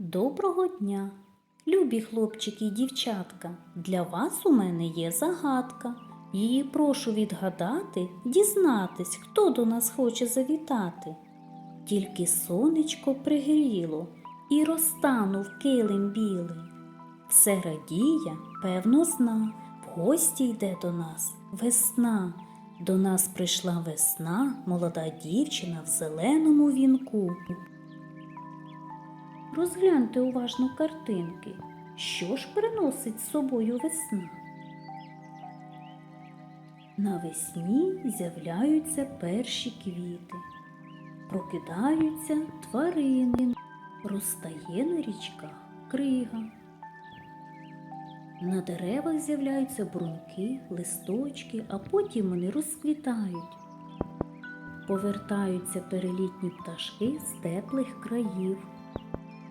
Доброго дня, любі хлопчики і дівчатка. Для вас у мене є загадка. Її прошу відгадати, дізнатись, хто до нас хоче завітати. Тільки сонечко пригріло і розтанув килим білий. Все радіє, певно, зна, в гості йде до нас весна. До нас прийшла весна, молода дівчина в зеленому вінку. Розгляньте уважно картинки. Що ж приносить з собою весна? Навесні з'являються перші квіти, прокидаються тварини, розтає на річках крига. На деревах з'являються бруньки, листочки, а потім вони розквітають. Повертаються перелітні пташки з теплих країв.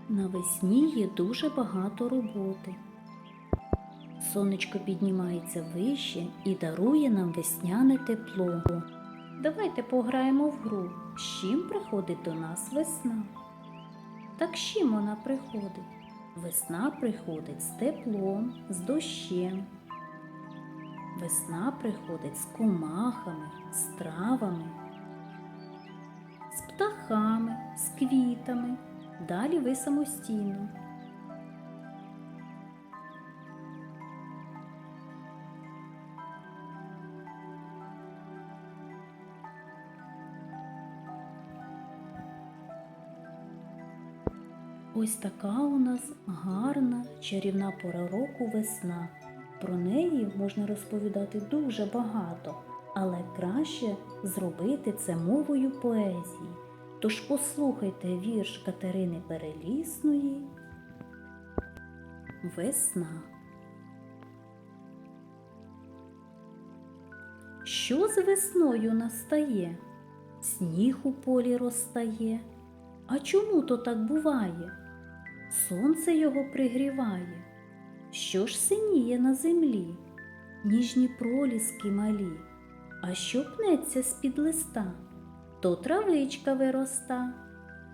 Навесні є дуже багато роботи. Сонечко піднімається вище і дарує нам весняне тепло. Давайте пограємо в гру. З чим приходить до нас весна? Так з чим вона приходить? Весна приходить з теплом, з дощем. Весна приходить з комахами, з травами, з птахами, з квітами. Далі ви самостійно. Ось така у нас гарна чарівна пора року весна. Про неї можна розповідати дуже багато, але краще зробити це мовою поезії. Тож послухайте вірш Катерини Перелісної Весна. Що з весною настає? Сніг у полі розтає. А чому то так буває? Сонце його пригріває. Що ж синіє на землі? Ніжні проліски малі, а що пнеться з-під листа? То травичка вироста,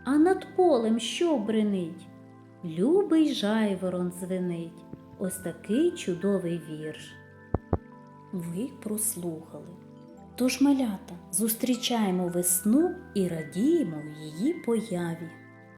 а над полем що бринить? Любий жайворон звенить. Ось такий чудовий вірш. Ви прослухали. Тож, малята, зустрічаємо весну і радіємо в її появі.